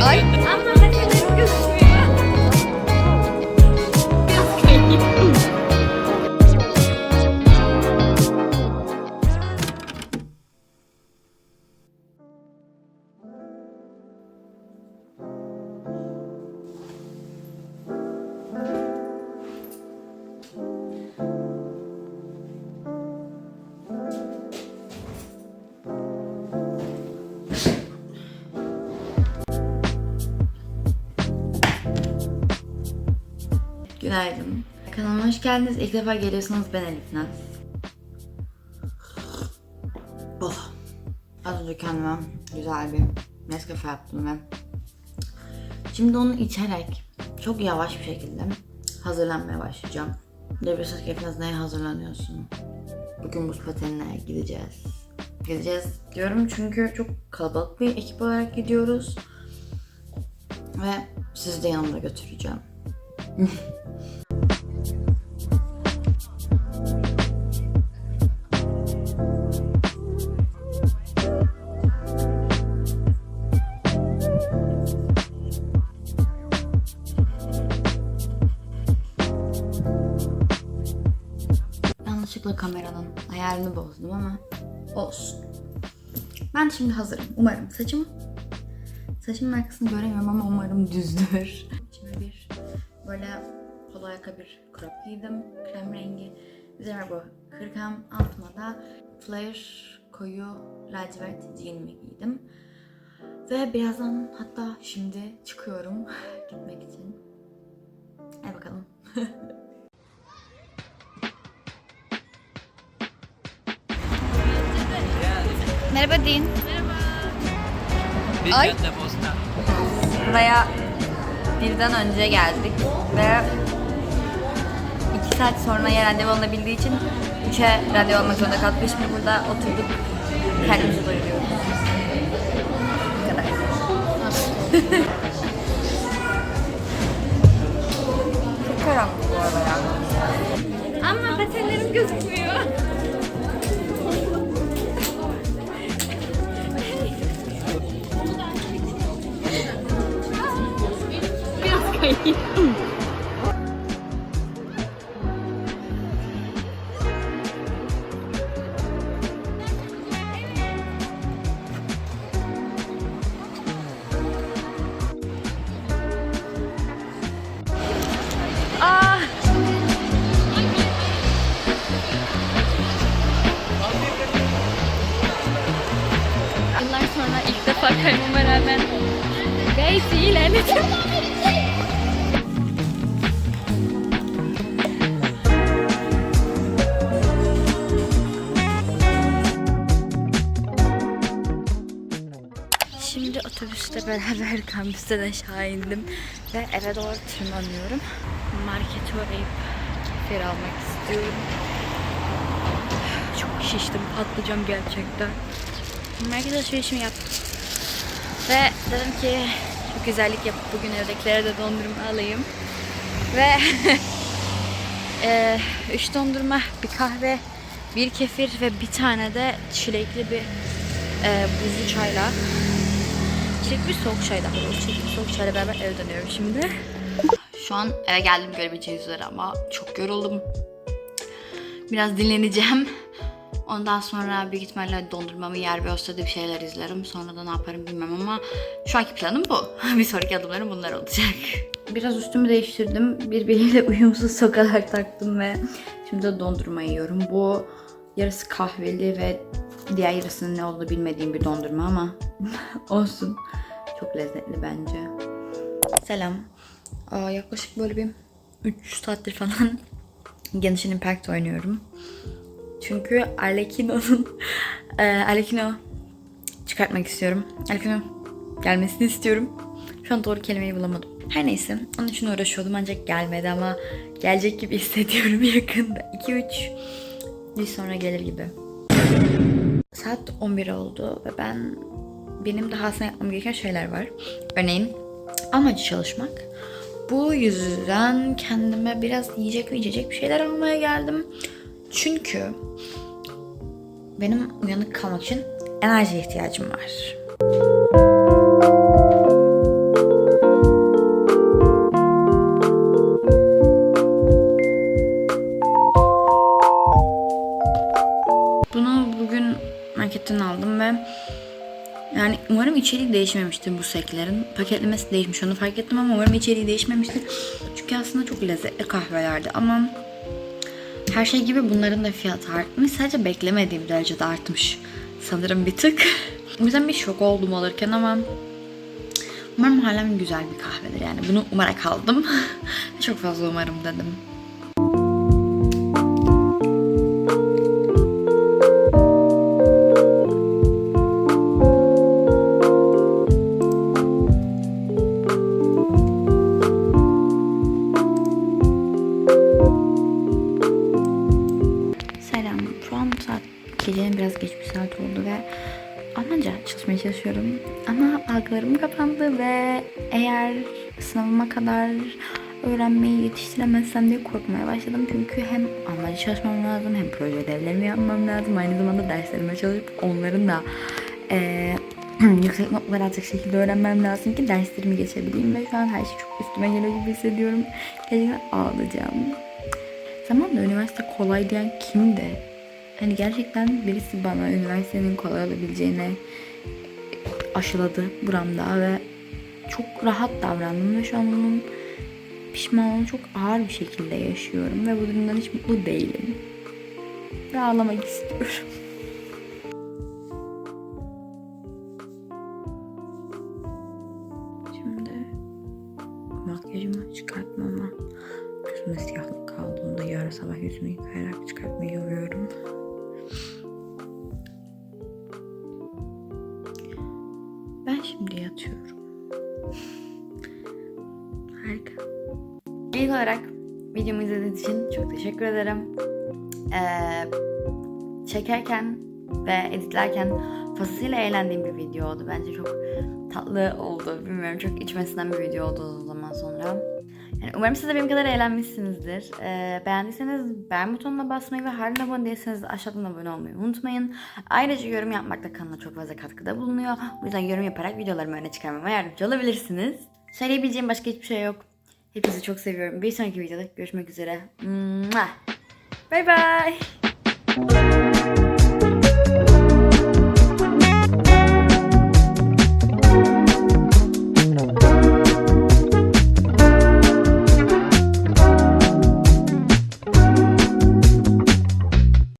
Ay. Günaydın. Kanalıma hoş geldiniz. İlk defa geliyorsanız ben Elif Naz. Oh. Az önce kendime güzel bir Nescafe yaptım ben. Şimdi onu içerek çok yavaş bir şekilde hazırlanmaya başlayacağım. Devresiz Kefnaz neye hazırlanıyorsun? Bugün buz patenine gideceğiz. Gideceğiz diyorum çünkü çok kalabalık bir ekip olarak gidiyoruz. Ve sizi de yanımda götüreceğim. ayarını bozdum ama olsun. Ben şimdi hazırım. Umarım saçım saçımın arkasını göremiyorum ama umarım düzdür. Şimdi bir böyle polo ayakkabı bir crop giydim. Krem rengi. Üzerine bu kırkam altıma da flare koyu lacivert jeanimi giydim. Ve birazdan hatta şimdi çıkıyorum gitmek için. Hadi bakalım. Merhaba Din. Bir Ay. cadde posta. Buraya birden önce geldik ve iki saat sonra yer randevu alınabildiği için üçe randevu almak zorunda kaldık. Ve Şimdi burada oturduk kendimizi doyuruyoruz. Bu kadar. Çok karanlık bu arada ya. Ama patenlerim gözükmüyor. Defa kaymama rağmen gayet iyi ilerledim. Şimdi otobüste beraber kampüsten aşağı indim ve eve doğru tırmanıyorum. Markete uğrayıp kefir almak istiyorum. Çok şiştim, patlayacağım gerçekten. Market alışverişimi yaptım. Ve dedim ki çok güzellik yapıp bugün evdekilere de dondurma alayım. Ve eee, üç dondurma, bir kahve, bir kefir ve bir tane de çilekli bir eee buzlu çayla Çilekli bir soğuk çay daha doğrusu. Çilekli bir soğuk çayla beraber eve dönüyorum şimdi. Şu an eve geldim görebileceğiniz üzere ama çok yoruldum. Biraz dinleneceğim. Ondan sonra büyük ihtimalle dondurmamı yer ve sırada bir şeyler izlerim. Sonra da ne yaparım bilmem ama şu anki planım bu. bir sonraki adımlarım bunlar olacak. Biraz üstümü değiştirdim. Birbiriyle uyumsuz sokalar taktım ve şimdi de dondurma yiyorum. Bu yarısı kahveli ve diğer yarısının ne olduğunu bilmediğim bir dondurma ama olsun. Çok lezzetli bence. Selam. Aa, yaklaşık böyle bir 3 saattir falan Genshin Impact oynuyorum. Çünkü Arlecchino'nun e, Arlecchino çıkartmak istiyorum. Arlecchino gelmesini istiyorum. Şu an doğru kelimeyi bulamadım. Her neyse onun için uğraşıyordum ancak gelmedi ama gelecek gibi hissediyorum yakında. 2-3 bir sonra gelir gibi. Saat 11 oldu ve ben benim daha aslında yapmam gereken şeyler var. Örneğin amacı çalışmak. Bu yüzden kendime biraz yiyecek ve içecek bir şeyler almaya geldim. Çünkü benim uyanık kalmak için enerjiye ihtiyacım var. Bunu bugün marketten aldım ve yani umarım içeriği değişmemiştir bu seklerin. Paketlemesi değişmiş onu fark ettim ama umarım içeriği değişmemiştir. Çünkü aslında çok lezzetli kahvelerdi ama her şey gibi bunların da fiyatı artmış. Sadece beklemediğim derecede artmış sanırım bir tık. O yüzden bir şok oldum alırken ama umarım halen güzel bir kahvedir yani. Bunu umarak aldım. çok fazla umarım dedim. Gecenin biraz geç bir saat oldu ve Almanca çalışmaya çalışıyorum. Ama algılarım kapandı ve eğer sınavıma kadar öğrenmeyi yetiştiremezsem diye korkmaya başladım. Çünkü hem Almanca çalışmam lazım hem proje ödevlerimi yapmam lazım. Aynı zamanda derslerime çalışıp onların da eee, yüksek notlar alacak şekilde öğrenmem lazım ki derslerimi geçebileyim. Ve şu an her şey çok üstüme geliyor gibi hissediyorum. Gerçekten ağlayacağım. Zamanla üniversite kolay diyen kimdi? Hani gerçekten birisi bana üniversitenin kolay olabileceğini aşıladı buramda ve çok rahat davrandım ve şu an bunun pişmanlığını çok ağır bir şekilde yaşıyorum ve bu durumdan hiç mutlu değilim. Ve ağlamak istiyorum. Şimdi makyajımı çıkartmama Gözüme siyahlık kaldığında yarın sabah yüzümü yıkayarak çıkartmayı umuyorum. Ben şimdi yatıyorum. Harika. İlk olarak videomu izlediğiniz için çok teşekkür ederim. Ee, çekerken ve editlerken fazlasıyla eğlendiğim bir video oldu. Bence çok tatlı oldu. Bilmiyorum çok içmesinden bir video oldu o zaman sonra. Umarım siz de benim kadar eğlenmişsinizdir. Ee, beğendiyseniz beğen butonuna basmayı ve halen abone değilseniz de aşağıdan abone olmayı unutmayın. Ayrıca yorum yapmak da kanala çok fazla katkıda bulunuyor. Bu yüzden yorum yaparak videolarımı öne çıkarmama yardımcı olabilirsiniz. Söyleyebileceğim başka hiçbir şey yok. Hepinizi çok seviyorum. Bir sonraki videoda görüşmek üzere. Bye bye.